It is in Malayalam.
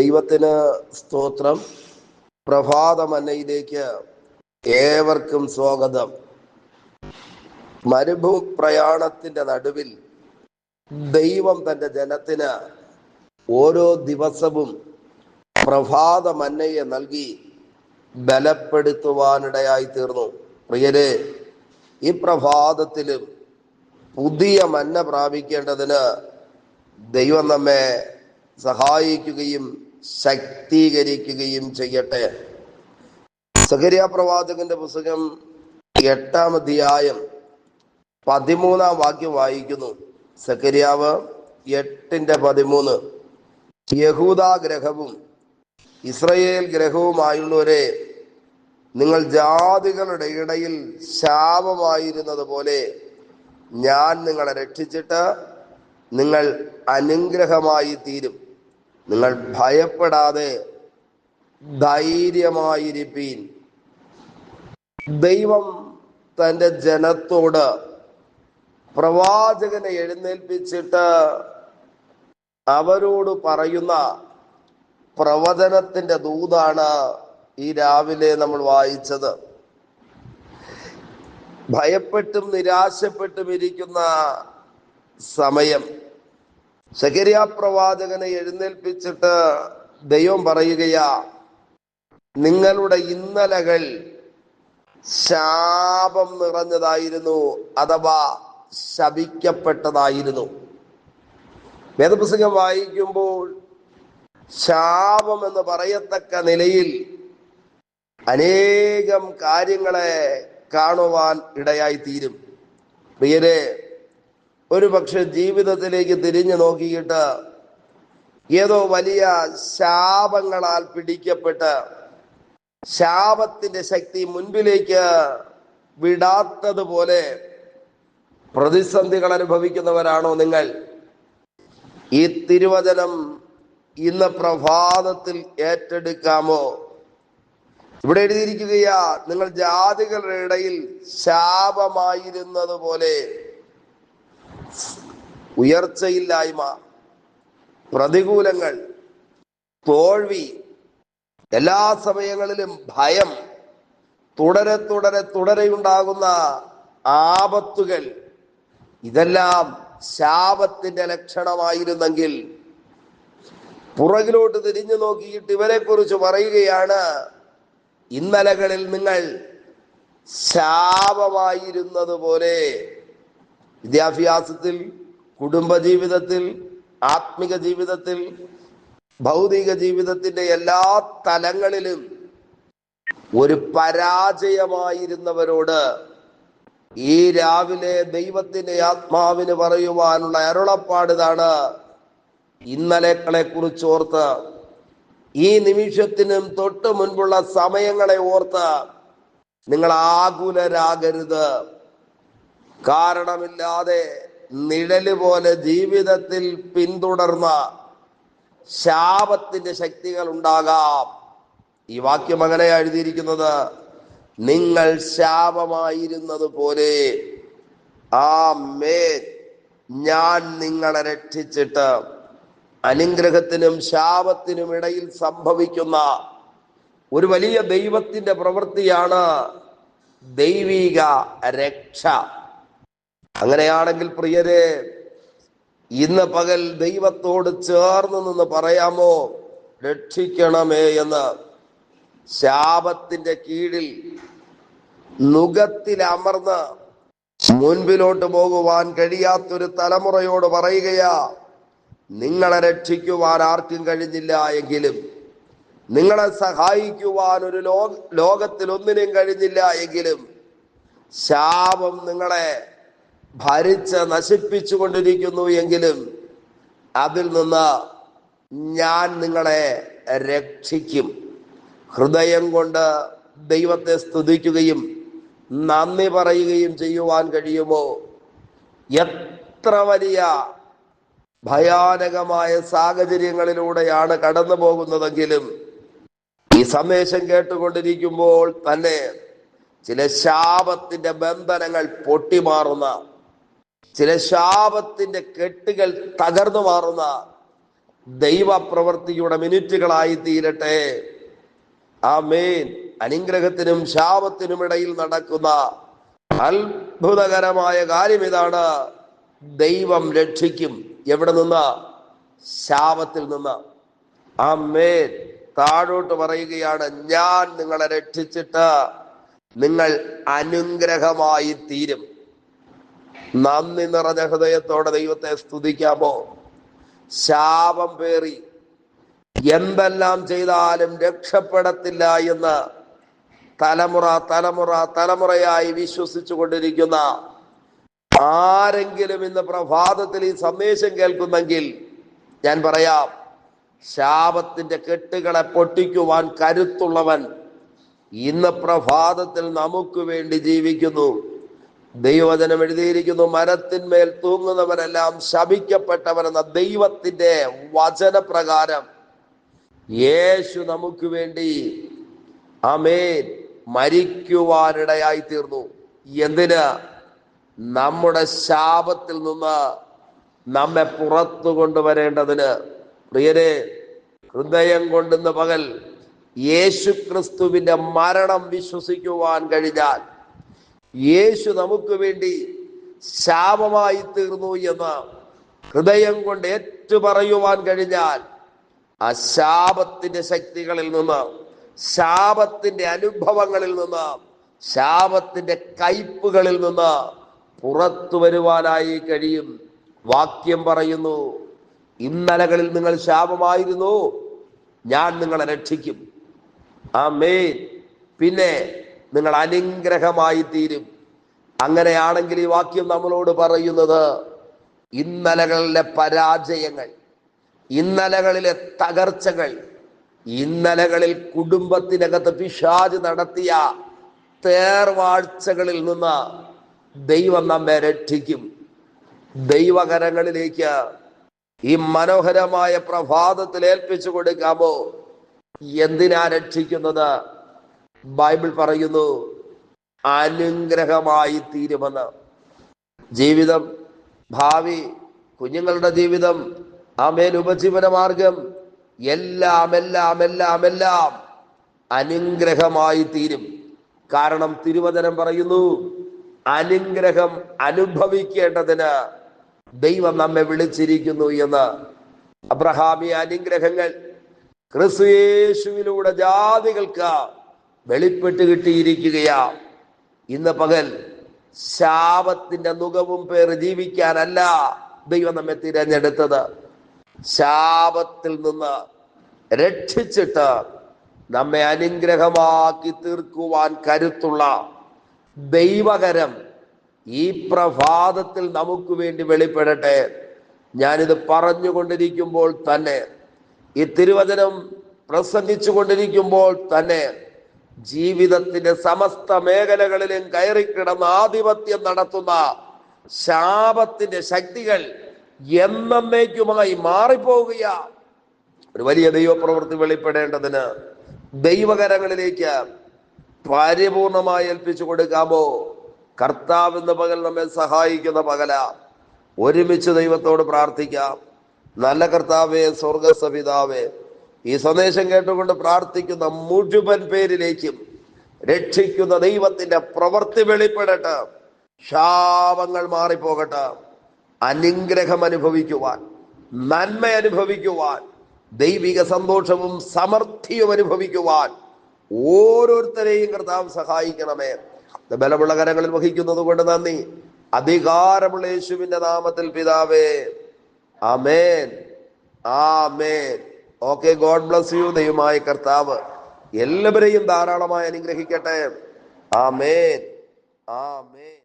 ദൈവത്തിന് സ്തോത്രം. പ്രഭാതമന്നയിലേക്ക് ഏവർക്കും സ്വാഗതം. മരുഭൂ പ്രയാണത്തിന്റെ നടുവിൽ ദൈവം തന്റെ ജനത്തിന് ഓരോ ദിവസവും പ്രഭാതമന്നയെ നൽകി ബലപ്പെടുത്തുവാനിടയായി തീർന്നു. പ്രിയരെ ഈ പ്രഭാതത്തിലും പുതിയ മന്ന പ്രാപിക്കേണ്ടതിന് ദൈവം നമ്മെ സഹായിക്കുകയും ശക്തീകരിക്കുകയും ചെയ്യട്ടെ. സഹരിയ പ്രവാചകന്റെ പുസ്തകം എട്ടാം അധ്യായം പതിമൂന്നാം വാക്യം വായിക്കുന്നു. സക്കരിയാവ് എട്ടിന്റെ പതിമൂന്ന്. യഹൂദ ഗ്രഹവും ഇസ്രയേൽ ഗ്രഹവുമായുള്ളവരെ നിങ്ങൾ ജാതികളുടെ ഇടയിൽ ശാപമായിരുന്നത് പോലെ ഞാൻ നിങ്ങളെ രക്ഷിച്ചിട്ട് നിങ്ങൾ അനുഗ്രഹമായി തീരും. നിങ്ങൾ ഭയപ്പെടാതെ ധൈര്യമായിരിപ്പീൻ. ദൈവം തന്റെ ജനത്തോട് പ്രവാചകനെ എഴുന്നേൽപ്പിച്ചിട്ട് അവരോട് പറയുന്ന പ്രവചനത്തിന്റെ ദൂതാണ് ഈ രാവിലെ നമ്മൾ വായിച്ചത്. ഭയപ്പെട്ടും നിരാശപ്പെട്ടും ഇരിക്കുന്ന സമയം. ശകരിയ പ്രവാചകനെ എഴുന്നേൽപ്പിച്ചിട്ട് ദൈവം പറയുകയാ നിങ്ങളുടെ ഇന്നലകൾ ശാപം നിറഞ്ഞതായിരുന്നു അഥവാ ശപിക്കപ്പെട്ടതായിരുന്നു. വേദപുസ്തകം വായിക്കുമ്പോൾ ശാപം എന്ന് പറയത്തക്ക നിലയിൽ അനേകം കാര്യങ്ങളെ കാണുവാൻ ഇടയായി തീരും പ്രിയരെ ഒരു പക്ഷെ ജീവിതത്തിലേക്ക് തിരിഞ്ഞു നോക്കിയിട്ട് ഏതോ വലിയ ശാപങ്ങളാൽ പിടിക്കപ്പെട്ട് ശാപത്തിന്റെ ശക്തി മുൻപിലേക്ക് വിടാത്തതുപോലെ പ്രതിസന്ധികൾ അനുഭവിക്കുന്നവരാണോ നിങ്ങൾ? ഈ തിരുവചനം ഇന്ന് പ്രഭാതത്തിൽ ഏറ്റെടുക്കാമോ? ഇവിടെ എഴുതിയിരിക്കുകയാ നിങ്ങൾ ജാതികളുടെ ഇടയിൽ ശാപമായിരുന്നത് പോലെ ഉയർച്ചയില്ലായ്മ പ്രതികൂലങ്ങൾ തോൽവി എല്ലാ സമയങ്ങളിലും ഭയം തുടരെ തുടരെ തുടരെയുണ്ടാകുന്ന ആപത്തുകൾ ഇതെല്ലാം ശാപത്തിന്റെ ലക്ഷണമായിരുന്നെങ്കിൽ പുറകിലോട്ട് തിരിഞ്ഞു നോക്കിയിട്ട് ഇവരെ കുറിച്ച് പറയുകയാണ് ഇന്നലകളിൽ നിങ്ങൾ ശാപമായിരുന്നത് പോലെ വിദ്യാഭ്യാസത്തിൽ കുടുംബജീവിതത്തിൽ ആത്മിക ജീവിതത്തിൽ ഭൗതിക ജീവിതത്തിന്റെ എല്ലാ തലങ്ങളിലും ഒരു പരാജയമായിരുന്നവരോട് ഈ രാവിലെ ദൈവത്തിന്റെ ആത്മാവിന് പറയുവാനുള്ള അരുളപ്പാടിതാണ് ഇന്നലെകളെ കുറിച്ച് ഓർത്ത് ഈ നിമിഷത്തിനും തൊട്ട് മുൻപുള്ള സമയങ്ങളെ ഓർത്ത് നിങ്ങൾ ആകുലരാകരുത്. കാരണമില്ലാതെ നിഴൽ പോലെ ജീവിതത്തിൽ പിന്തുടർന്ന ശാപത്തിന്റെ ശക്തികൾ ഉണ്ടാകാം. ഈ വാക്യം അങ്ങനെ എഴുതിയിരിക്കുന്നത് നിങ്ങൾ ശാപമായിരുന്നത് പോലെ ആ മേ ഞാൻ നിങ്ങളെ രക്ഷിച്ചിട്ട് അനുഗ്രഹത്തിനും ശാപത്തിനും ഇടയിൽ സംഭവിക്കുന്ന ഒരു വലിയ ദൈവത്തിന്റെ പ്രവൃത്തിയാണ് ദൈവിക രക്ഷ. അങ്ങനെയാണെങ്കിൽ പ്രിയരെ ഇന്ന് പകൽ ദൈവത്തോട് ചേർന്ന് നിന്ന് പറയാമോ? രക്ഷിക്കണമേ എന്ന്. ശാപത്തിന്റെ കീഴിൽ നുഖത്തിൽ അമർന്ന് മുൻപിലോട്ട് പോകുവാൻ കഴിയാത്തൊരു തലമുറയോട് പറയുകയാ നിങ്ങളെ രക്ഷിക്കുവാൻ ആർക്കും കഴിഞ്ഞില്ല എങ്കിലും നിങ്ങളെ സഹായിക്കുവാൻ ഒരു ലോക ലോകത്തിൽ ഒന്നിനും കഴിഞ്ഞില്ല എങ്കിലും ശാപം നിങ്ങളെ ഭരിച്ച് നശിപ്പിച്ചു കൊണ്ടിരിക്കുന്നു എങ്കിലും അതിൽ നിന്ന് ഞാൻ നിങ്ങളെ രക്ഷിക്കും. ഹൃദയം കൊണ്ട് ദൈവത്തെ സ്തുതിക്കുകയും നന്ദി പറയുകയും ചെയ്യുവാൻ കഴിയുമോ? എത്ര വലിയ ഭയാനകമായ സാഹചര്യങ്ങളിലൂടെയാണ് കടന്നു പോകുന്നതെങ്കിലും ഈ സന്ദേശം കേട്ടുകൊണ്ടിരിക്കുമ്പോൾ തന്നെ ചില ശാപത്തിന്റെ ബന്ധനങ്ങൾ പൊട്ടിമാറുന്ന ചില ശാപത്തിന്റെ കെട്ടുകൾ തകർന്നു മാറുന്ന ദൈവപ്രവൃത്തിയുടെ മിനിറ്റുകളായി തീരട്ടെ. ആ മേൻ അനുഗ്രഹത്തിനും ശാപത്തിനും ഇടയിൽ നടക്കുന്ന അത്ഭുതകരമായ കാര്യം ഇതാണ്. ദൈവം രക്ഷിക്കും. എവിടെ നിന്ന്? ശാപത്തിൽ നിന്ന്. ആ മേൻ താഴോട്ട് പറയുകയാണ് ഞാൻ നിങ്ങളെ രക്ഷിച്ചിട്ട് നിങ്ങൾ അനുഗ്രഹമായി തീരും. നന്ദി നിറഞ്ഞ ഹൃദയത്തോടെ ദൈവത്തെ സ്തുതിക്കാമോ? ശാപം പേറി എന്തെല്ലാം ചെയ്താലും രക്ഷപ്പെടത്തില്ല എന്ന് തലമുറ തലമുറ തലമുറയായി വിശ്വസിച്ചു കൊണ്ടിരിക്കുന്ന ആരെങ്കിലും ഇന്ന് പ്രഭാതത്തിൽ ഈ സന്ദേശം കേൾക്കുന്നെങ്കിൽ ഞാൻ പറയാം ശാപത്തിന്റെ കെട്ടുകളെ പൊട്ടിക്കുവാൻ കരുത്തുള്ളവൻ ഇന്ന് പ്രഭാതത്തിൽ നമുക്ക് വേണ്ടി ജീവിക്കുന്നു. ദൈവവചനം എഴുതിയിരിക്കുന്നു മരത്തിന്മേൽ തൂങ്ങുന്നവരെല്ലാം ശപിക്കപ്പെട്ടവരെന്ന ദൈവത്തിന്റെ വചനപ്രകാരം യേശു നമുക്ക് വേണ്ടി അമേൻ മരിക്കുവാനിടയായി തീർന്നു എന്തിന്? നമ്മുടെ ശാപത്തിൽ നിന്ന് നമ്മെ പുറത്തു കൊണ്ടുവരേണ്ടതിന്. പ്രിയരെ ഹൃദയം കൊണ്ടുന്ന പകൽ യേശു ക്രിസ്തുവിന്റെ മരണം വിശ്വസിക്കുവാൻ കഴിഞ്ഞാൽ യേശു നമുക്ക് വേണ്ടി ശാപമായി തീർന്നു എന്ന് ഹൃദയം കൊണ്ട് ഏറ്റുപറയുവാൻ കഴിഞ്ഞാൽ ആ ശാപത്തിന്റെ ശക്തികളിൽ നിന്ന് ശാപത്തിന്റെ അനുഭവങ്ങളിൽ നിന്ന് ശാപത്തിന്റെ കയ്പുകളിൽ നിന്ന് പുറത്തു വരുവാനായി കഴിയും. വാക്യം പറയുന്നു ഇന്നലകളിൽ നിങ്ങൾ ശാപമായിരുന്നു ഞാൻ നിങ്ങളെ രക്ഷിക്കും. ആ മെയിൻ പിന്നെ നിങ്ങൾ അനുഗ്രഹമായി തീരും. അങ്ങനെയാണെങ്കിൽ ഈ വാക്യം നമ്മളോട് പറയുന്നത് ഇന്നലകളിലെ പരാജയങ്ങൾ ഇന്നലകളിലെ തകർച്ചകൾ ഇന്നലകളിൽ കുടുംബത്തിനകത്ത് പിശാജ് നടത്തിയ തേർവാഴ്ചകളിൽ നിന്ന് ദൈവം നമ്മെ രക്ഷിക്കും. ദൈവകരങ്ങളിലേക്ക് ഈ മനോഹരമായ പ്രഭാതത്തിൽ ഏൽപ്പിച്ചു കൊടുക്കാമോ? എന്തിനാ രക്ഷിക്കുന്നത്? ബൈബിൾ പറയുന്നു അനുഗ്രഹമായി തീരുമെന്ന്. ജീവിതം ഭാവി കുഞ്ഞുങ്ങളുടെ ജീവിതം ആമേൽ ഉപജീവന മാർഗം എല്ലാം എല്ലാം എല്ലാം എല്ലാം അനുഗ്രഹമായി തീരും. കാരണം തിരുവചനം പറയുന്നു അനുഗ്രഹം അനുഭവിക്കേണ്ടതിന് ദൈവം നമ്മെ വിളിച്ചിരിക്കുന്നു എന്ന്. അബ്രഹാമി അനുഗ്രഹങ്ങൾ ക്രിസ്തുയേശുവിലൂടെ ജാതികൾക്ക് വെളിപ്പെട്ട് കിട്ടിയിരിക്കുകയാ. ഇന്ന് പകൽ ശാപത്തിന്റെ മുഖവും പേർ ജീവിക്കാനല്ല ദൈവം നമ്മെ തിരഞ്ഞെടുത്തത്. ശാപത്തിൽ നിന്ന് രക്ഷിച്ചിട്ട് നമ്മെ അനുഗ്രഹമാക്കി തീർക്കുവാൻ കരുത്തുള്ള ദൈവകരം ഈ പ്രഭാതത്തിൽ നമുക്ക് വേണ്ടി വെളിപ്പെടട്ടെ. ഞാനിത് പറഞ്ഞുകൊണ്ടിരിക്കുമ്പോൾ തന്നെ ഈ തിരുവചനം പ്രസംഗിച്ചു കൊണ്ടിരിക്കുമ്പോൾ തന്നെ ജീവിതത്തിന്റെ സമസ്ത മേഖലകളിലും കയറിക്കിടന്ന് ആധിപത്യം നടത്തുന്ന ശാപത്തിന്റെ ശക്തികൾ എന്നേക്കുമായി മാറിപ്പോവുക ഒരു വലിയ ദൈവപ്രവൃത്തി വെളിപ്പെടേണ്ടതിന് ദൈവകരങ്ങളിലേക്ക് പരിപൂർണമായി ഏൽപ്പിച്ചു കൊടുക്കാമോ? കർത്താവ് എന്ന പകൽ നമ്മെ സഹായിക്കുന്ന പകല. ഒരുമിച്ച് ദൈവത്തോട് പ്രാർത്ഥിക്കാം. നല്ല കർത്താവേ സ്വർഗസപിതാവേ ഈ സന്ദേശം കേട്ടുകൊണ്ട് പ്രാർത്ഥിക്കുന്ന മുഴുവൻ പേരിലേക്കും രക്ഷിക്കുന്ന ദൈവത്തിന്റെ പ്രവൃത്തി വെളിപ്പെടട്ടെ. ശാപങ്ങൾ മാറിപ്പോകട്ടെ. അനുഗ്രഹം അനുഭവിക്കുവാൻ നന്മ അനുഭവിക്കുവാൻ ദൈവിക സന്തോഷവും സമൃദ്ധിയും അനുഭവിക്കുവാൻ ഓരോരുത്തരെയും കർത്താവ് സഹായിക്കണമേ. ബലമുള്ള കരങ്ങളിൽ വഹിക്കുന്നത് കൊണ്ട് നന്ദി. അധികാരമുള്ള യേശുവിന്റെ നാമത്തിൽ പിതാവേ. ആമേൻ. ആമേൻ. ഓക്കെ ഗോഡ് ബ്ലസ് യു ദൈവമായ കർത്താവ്. എല്ലാവരെയും ധാരാളമായി അനുഗ്രഹിക്കട്ടെ. ആ മേൻ ആ ആമേൻ